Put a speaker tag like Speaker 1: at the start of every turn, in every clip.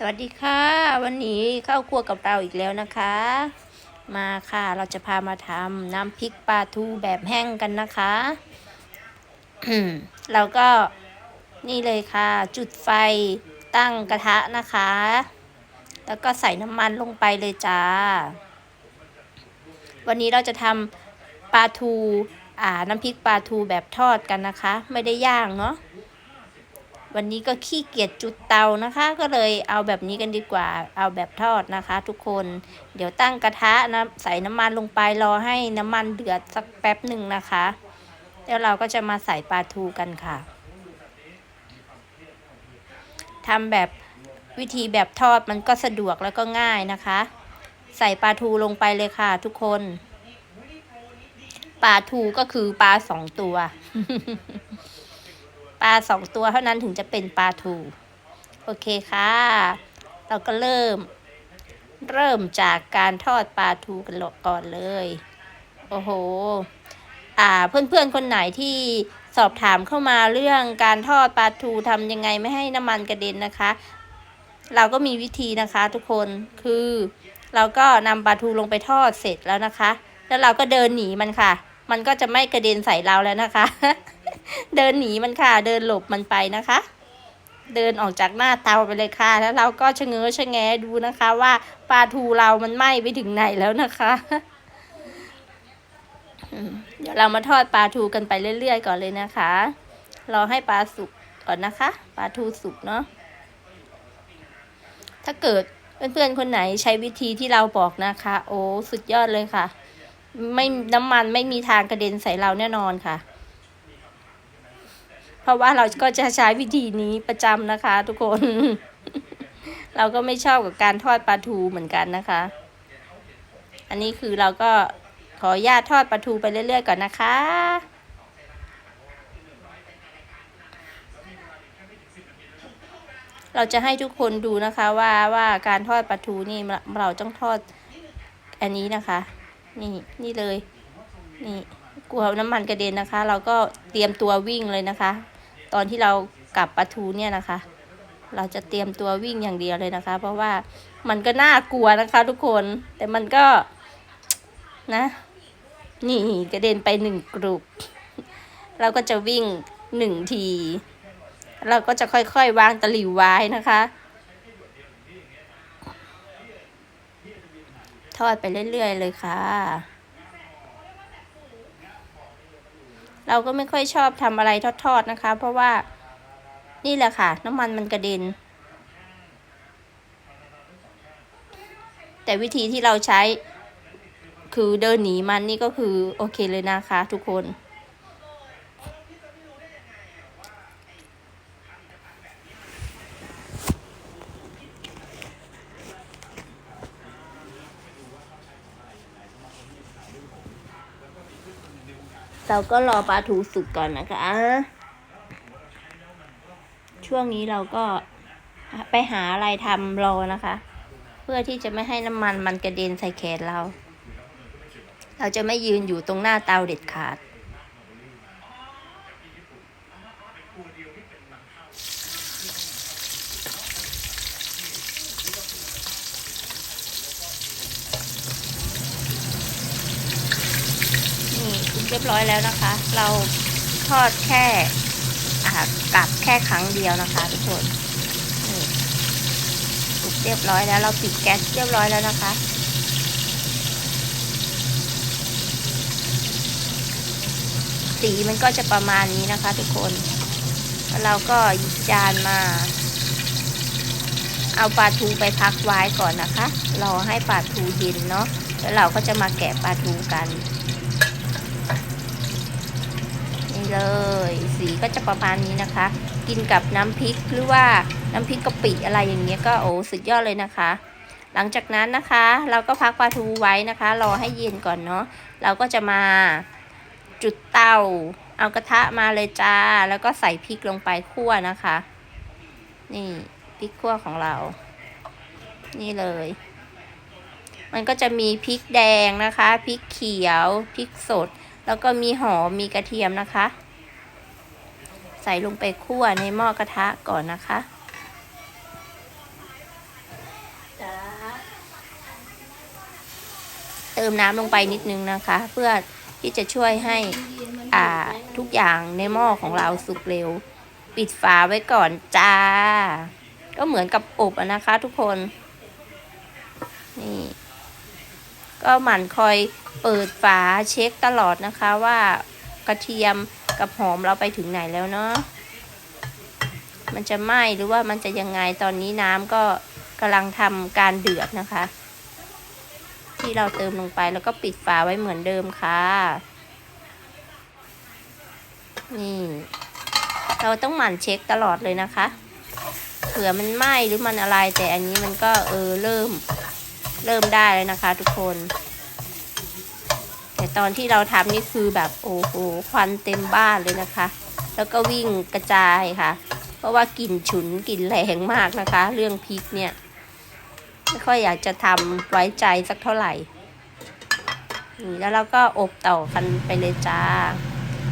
Speaker 1: สวัสดีค่ะ วันนี้เข้าครัวกับเราอีกแล้วนะคะ มาค่ะเราจะพามาทำน้ำพริกปลาทูแบบแห้งกันนะคะเราก็นี่เลยค่ะ จุดไฟตั้งกระทะนะคะ แล้วก็ใส่น้ำมันลงไปเลยจ้า วันนี้เราจะทำปลาทู อ่า น้ำพริกปลาทูแบบทอดกันนะคะ ไม่ได้ย่างเนาะ วันนี้ก็ขี้เกียจจุดเตานะคะ ก็เลยเอาแบบนี้กันดีกว่า เอาแบบทอดนะคะ ทุกคน เดี๋ยวตั้งกระทะนะใส่น้ำมันลงไปรอให้น้ำมันเดือดสักแป๊บหนึ่งนะคะ แล้วเราก็จะมาใส่ปลาทูกันค่ะทำแบบวิธีแบบทอดมันก็สะดวกแล้วก็ง่ายนะคะ ใส่ปลาทูลงไปเลยค่ะ ทุกคนปลาทูก็คือปลาสองตัว ปลาสองตัวเท่านั้นถึงจะเป็นปลาทูโอเคค่ะ เราก็เริ่ม เริ่มจากการทอดปลาทูกันก่อนเลย โอ้โห อ่า เพื่อนๆ คนไหนที่สอบถามเข้ามาเรื่องการทอดปลาทูทำยังไงไม่ให้น้ำมันกระเด็นนะคะ เราก็มีวิธีนะคะทุกคน คือ เราก็นำปลาทูลงไปทอดเสร็จแล้วนะคะ แล้วเราก็เดินหนีมันค่ะ มันก็จะไม่กระเด็นใส่เราแล้วนะคะ เดินหนีมันค่ะ เดินหลบมันไปนะคะ เดินออกจากหน้าเตาไปเลยค่ะ แล้วเราก็ชะเง้อชะแงดูนะคะว่าปลาทูเรามันไหม้ไปถึงไหนแล้วนะคะเดี๋ยวเรามาทอดปลาทูกันไปเรื่อยๆก่อนเลยนะคะ รอให้ปลาสุกก่อนนะคะ ปลาทูสุกเนาะ ถ้าเกิดเพื่อนๆคนไหนใช้วิธีที่เราบอกนะคะ โอ้สุดยอดเลยค่ะ ไม่น้ำมันไม่มีทางกระเด็นใส่เราแน่นอนค่ะ ราะว่าเราก็จะใช้วิธีนี้ประจำนะคะ ทุกคน เราก็ไม่ชอบกับการทอดปลาทูเหมือนกันนะคะ อันนี้คือเราก็ขอญาตทอดปลาทูไปเรื่อยๆก่อนนะคะ เราจะให้ทุกคนดูนะคะว่าว่าการทอดปลาทูนี่เราต้องทอดอันนี้นะคะ นี่นี่เลย นี่กลัวน้ำมันกระเด็นนะคะ เราก็เตรียมตัววิ่งเลยนะคะ ตอนที่เรากลับปลาทูเนี่ยนะคะ เราจะเตรียมตัววิ่งอย่างเดียวเลยนะคะ เพราะว่ามันก็น่ากลัวนะคะทุกคน แต่มันก็นะ นี่กระเด็นไปหนึ่งกรุบเราก็จะวิ่งหนึ่งที เราก็จะค่อยๆ วางตะหลิวไว้นะคะ ทอดไปเรื่อยๆเลยค่ะ เราก็ไม่ค่อยชอบทำอะไรทอดๆนะคะ เพราะว่านี่แหละค่ะ น้ำมันมันกระเด็น แต่วิธีที่เราใช้คือเดินหนีมันนี่ก็คือโอเคเลยนะคะทุกคน เราก็รอปลาทูสุกก่อนนะคะ ช่วงนี้เราก็ไปหาอะไรทำรอนะคะ เพื่อที่จะไม่ให้น้ำมันมันกระเด็นใส่แขนเรา เราจะไม่ยืนอยู่ตรงหน้าเตาเด็ดขาด เรียบร้อยแล้วนะคะ เราทอดแค่อ่ากลับแค่ครั้งเดียวนะคะทุกคนสุกเรียบร้อยแล้วเราปิดแก๊สเรียบร้อยแล้วนะคะ สีมันก็จะประมาณนี้นะคะ ทุกคนแล้วเราก็หยิบจานมา เอาปลาทูไปพักไว้ก่อนนะคะ รอให้ปลาทูเย็นเนาะแล้วเราก็จะมาแกะปลาทูกัน เลย สีก็จะประมาณนี้นะคะ กินกับน้ำพริกหรือว่าน้ำพริกกะปิอะไรอย่างเงี้ยก็โอ้สุดยอดเลยนะคะ หลังจากนั้นนะคะ เราก็พักปลาทูไว้นะคะ รอให้เย็นก่อนเนาะเราก็จะมาจุดเตาเอากระทะมาเลยจ้า แล้วก็ใส่พริกลงไปคั่วนะคะ นี่พริกคั่วของเรา นี่เลย มันก็จะมีพริกแดงนะคะพริกเขียวพริกสด แล้วก็มีหอมมีกระเทียมนะคะ ใส่ลงไปคั่วในหม้อกระทะก่อนนะคะเติมน้ำลงไปนิดนึงนะคะ เพื่อที่จะช่วยให้อ่าทุกอย่างในหม้อของเราสุกเร็ว ปิดฝาไว้ก่อนจ้า ก็เหมือนกับอบนะคะทุกคน ก็หมั่นคอยเปิดฝาเช็คตลอดนะคะว่ากระเทียมกับหอมเราไปถึงไหนแล้วเนาะมันจะไหม้หรือว่ามันจะยังไงตอนนี้น้ำก็กำลังทำการเดือดนะคะ ที่เราเติมลงไปแล้วก็ปิดฝาไว้เหมือนเดิมค่ะ นี่ เราต้องหมั่นเช็คตลอดเลยนะคะ เผื่อมันไหม้หรือมันอะไรแต่อันนี้มันก็เออเริ่ม เริ่มได้แล้วนะคะ ทุกคน แต่ตอนที่เราทำนี่คือแบบโอ้โหควันเต็มบ้านเลยนะคะ แล้วก็วิ่งกระจายค่ะ เพราะว่ากลิ่นฉุนกลิ่นแรงมากนะคะ เรื่องพริกเนี่ยไม่ค่อยอยากจะทำไว้ใจสักเท่าไหร่นี่แล้วเราก็อบต่อกันไปเลยจ้า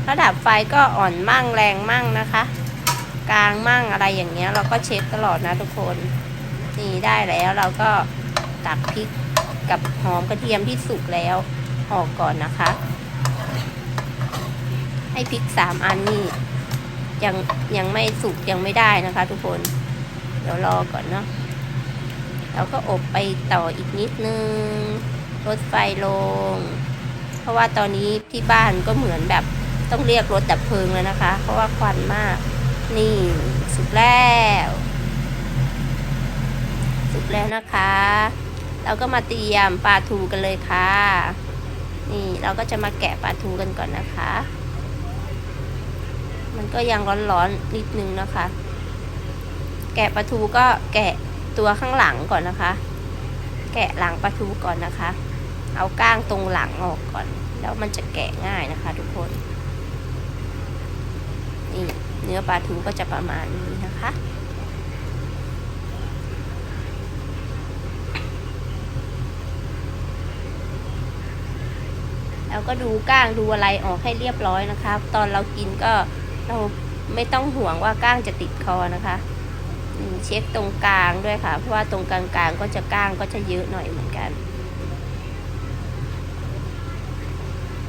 Speaker 1: ระดับไฟก็อ่อนมั่งแรงมั่งนะคะ กลางมั่งอะไรอย่างเงี้ย เราก็เช็คตลอดนะทุกคน นี่ได้แล้วเราก็ ตักพริกกับหอมกระเทียมที่สุกแล้วออกก่อนนะคะ ให้พริกสามอันนี่ยังยังไม่สุกยังไม่ได้นะคะ ทุกคน เดี๋ยวรอก่อนเนาะเราก็อบไปต่ออีกนิดนึงลดไฟลง เพราะว่าตอนนี้ที่บ้านก็เหมือนแบบต้องเรียกรถดับเพลิงแล้วนะคะ เพราะว่าควันมาก นี่สุกแล้ว สุกแล้วนะคะ เราก็มาเตรียมปลาทูกันเลยค่ะ นี่เราก็จะมาแกะปลาทูกันก่อนนะคะ มันก็ยังร้อนๆนิดนึงนะคะ แกะปลาทูก็แกะตัวข้างหลังก่อนนะคะ แกะหลังปลาทูก่อนนะคะ เอาก้างตรงหลังออกก่อน แล้วมันจะแกะง่ายนะคะ ทุกคน นี่เนื้อปลาทูก็จะประมาณนี้นะคะ แล้ว ก็ดูก้างดูอะไรออกให้เรียบร้อยนะคะ ตอนเรากินก็เราไม่ต้องห่วงว่าก้างจะติดคอนะคะเช็คตรงกลางด้วยค่ะ เพราะว่าตรงกลางๆก็จะก้างก็จะเยอะหน่อยเหมือนกัน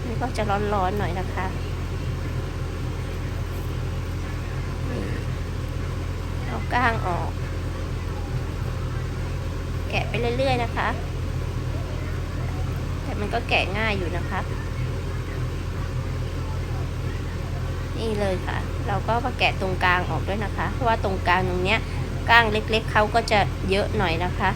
Speaker 1: นี่ก็จะร้อนๆหน่อยนะคะเอาก้างออก แกะไปเรื่อยๆนะคะ แต่มันก็แกะง่ายอยู่นะคะ นี่เลยค่ะ เราก็มาแกะตรงกลางออกด้วยนะคะ เพราะว่าตรงกลางตรงเนี้ยก้างเล็กๆเขาก็จะเยอะหน่อยนะคะ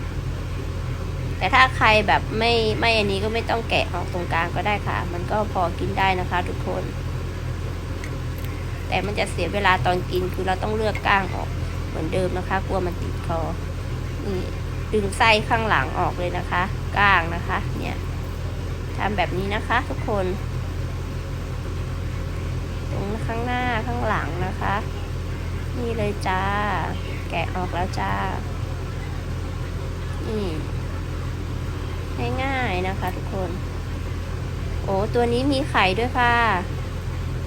Speaker 1: แต่ถ้าใครแบบไม่ไม่อันนี้ก็ไม่ต้องแกะออกตรงกลางก็ได้ค่ะ มันก็พอกินได้นะคะ ทุกคน แต่มันจะเสียเวลาตอนกินคือเราต้องเลือกก้างออกเหมือนเดิมนะคะ กลัวมันติดคอนี่ดึงไส้ข้างหลังออกเลยนะคะ ก้างนะคะ เนี่ยทำแบบนี้นะคะ ทุกคน ข้างหน้าข้างหลังนะคะ นี่เลยจ้า แกะออกแล้วจ้า นี่ง่ายๆนะคะทุกคน โอ้ตัวนี้มีไข่ด้วยค่ะ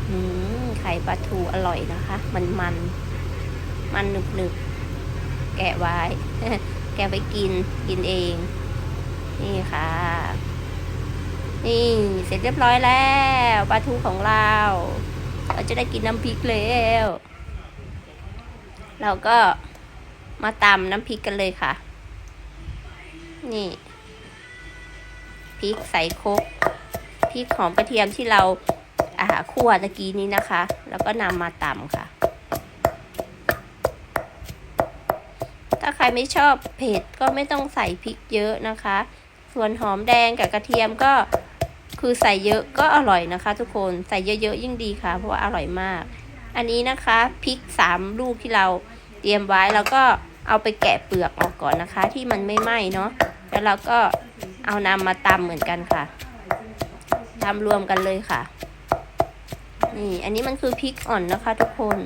Speaker 1: อืมไข่ปลาทูอร่อยนะคะ มันมันมันหนึบหนึบแกะไว้ แกะไปกินกินเอง นี่ค่ะ นี่เสร็จเรียบร้อยแล้วปลาทูของเรา เราจะได้กินน้ำพริกแล้ว เราก็มาตำน้ำพริกกันเลยค่ะ นี่พริกใส่โคกพริกหอมกระเทียมที่เราอาคั่วตะกี้นี้นะคะ แล้วก็นำมาตำค่ะ ถ้าใครไม่ชอบเผ็ดก็ไม่ต้องใส่พริกเยอะนะคะ ส่วนหอมแดงกับกระเทียมก็ คือใส่เยอะก็อร่อยนะคะ ทุกคนใส่เยอะๆยิ่งดีค่ะ เพราะว่าอร่อยมาก อันนี้นะคะพริกสามลูกที่เราเตรียมไว้แล้วก็เอาไปแกะเปลือกออกก่อนนะคะ ที่มันไม่ไหม้เนาะแล้วเราก็เอานำมาตำเหมือนกันค่ะตำรวมกันเลยค่ะ นี่อันนี้มันคือพริกอ่อนนะคะ ทุกคน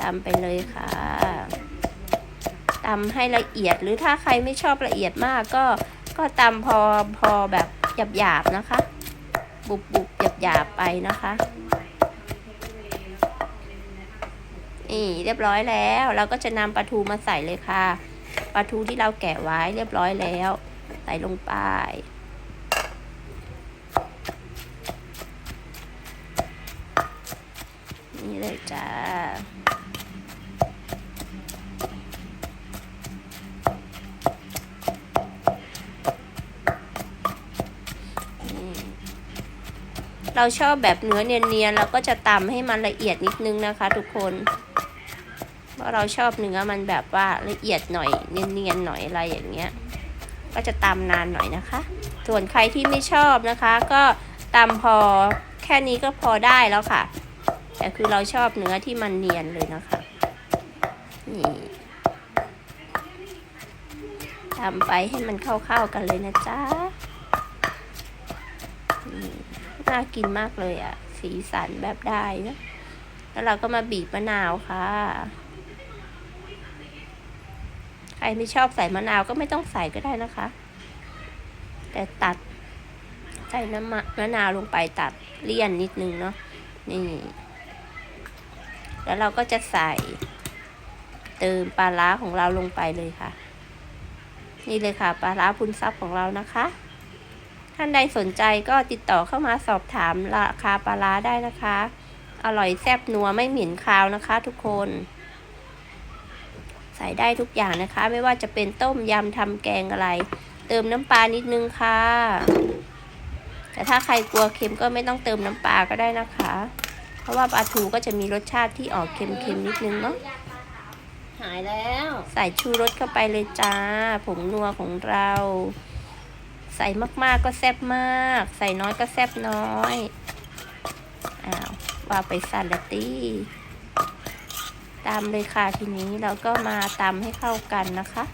Speaker 1: ตำไปเลยค่ะ ตำให้ละเอียดหรือถ้าใครไม่ชอบละเอียดมากก็ก็ตำพอพอแบบหยาบๆนะคะ บุบบุบหยาบหยาบๆไปนะคะนี่เรียบร้อยแล้ว เราก็จะนำปลาทูมาใส่เลยค่ะปลาทูที่เราแกะไว้เรียบร้อยแล้ว ใส่ลงไปนี่เลยจ้า เราชอบแบบเนื้อเนียนๆเราก็จะตำให้มันละเอียดนิดนึงนะคะ ทุกคนเพราะเราชอบเนื้อมันแบบว่าละเอียดหน่อยเนียนๆหน่อยอะไรอย่างเงี้ย ก็จะตำนานหน่อยนะคะ ส่วนใครที่ไม่ชอบนะคะ ก็ตำพอแค่นี้ก็พอได้แล้วค่ะ แต่คือเราชอบเนื้อที่มันเนียนเลยนะคะนี่ทำไปให้มันเข้าๆกันเลยนะจ๊ะนี่ น่ากินมากเลยอะ่ะ สีสันแบบได้นะแล้วเราก็มาบีบมะนาวค่ะ ใครไม่ชอบใส่มะนาวก็ไม่ต้องใส่ก็ได้นะคะ แต่ตัดใส่น้ำมะมะนาวลงไปตัดเลี่ยนนิดนึงเนาะนี่ แล้วเราก็จะใส่เติมปลาร้าของเราลงไปเลยค่ะ นี่เลยค่ะ ปลาร้าพุนซับของเรานะคะ ท่านใดสนใจก็ติดต่อเข้ามาสอบถามราคาปลาร้าได้นะคะ อร่อยแซ่บนัวไม่เหม็นคาวนะคะทุกคน ใส่ได้ทุกอย่างนะคะ ไม่ว่าจะเป็นต้มยำทำแกงอะไร เติมน้ำปลานิดนึงค่ะ แต่ถ้าใครกลัวเค็มก็ไม่ต้องเติมน้ำปลาก็ได้นะคะ เพราะว่าปลาทูก็จะมีรสชาติที่ออกเค็มๆนิดนึงเนาะ
Speaker 2: หายแล้ว
Speaker 1: ใส่ชูรสเข้าไปเลยจ้า ผงนัวของเรา ใส่มากๆก็แซ่บมาก ใส่น้อยก็แซ่บน้อย อ้าวว่าไปซาลาตี้ตามเลยค่ะทีนี้เราก็มาตำให้เข้ากันนะคะ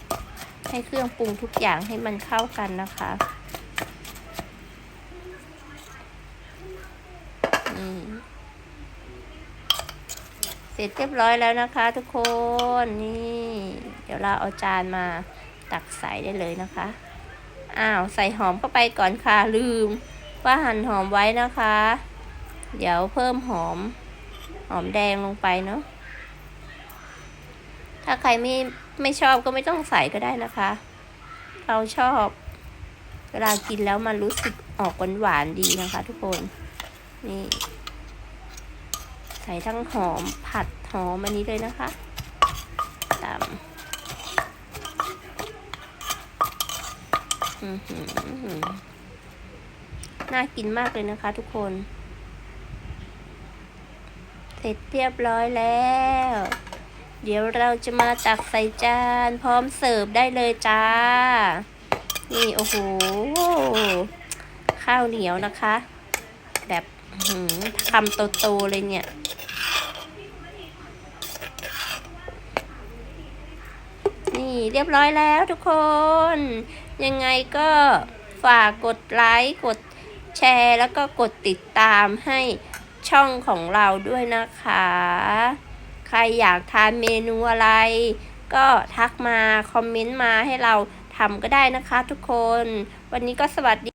Speaker 1: ให้เครื่องปรุงทุกอย่างให้มันเข้ากันนะคะอืมเสร็จเรียบร้อยแล้วนะคะทุกคนนี่ เดี๋ยวเราเอาจานมาตักใส่ได้เลยนะคะ อ้าวใส่หอมเข้าไปก่อนค่ะลืม ว่าหั่นหอมไว้นะคะ เดี๋ยวเพิ่มหอม หอมแดงลงไปเนาะถ้าใครไม่ไม่ชอบก็ไม่ต้องใส่ก็ได้นะคะ เราชอบ เวลากินแล้วมันรู้สึกออกหวานหวานๆดีนะคะ ทุกคน นี่ ใส่ทั้งหอมผัดหอมอันนี้เลยนะคะตามอื้อหือ น่ากินมากเลยนะคะทุกคน เสร็จเรียบร้อยแล้ว เดี๋ยวเราจะมาตักใส่จานพร้อมเสิร์ฟได้เลยจ้า นี่โอ้โห ข้าวเหนียวนะคะ แบบอื้อหือคำโตๆเลยเนี่ยนี่เรียบร้อยแล้วทุกคน ยังไงก็ฝากกดไลค์กดแชร์แล้วก็กดติดตามให้ช่องของเราด้วยนะคะ ใครอยากทานเมนูอะไร ก็ทักมา คอมเมนต์มาให้เราทำก็ได้นะคะทุกคน วันนี้ก็สวัสดี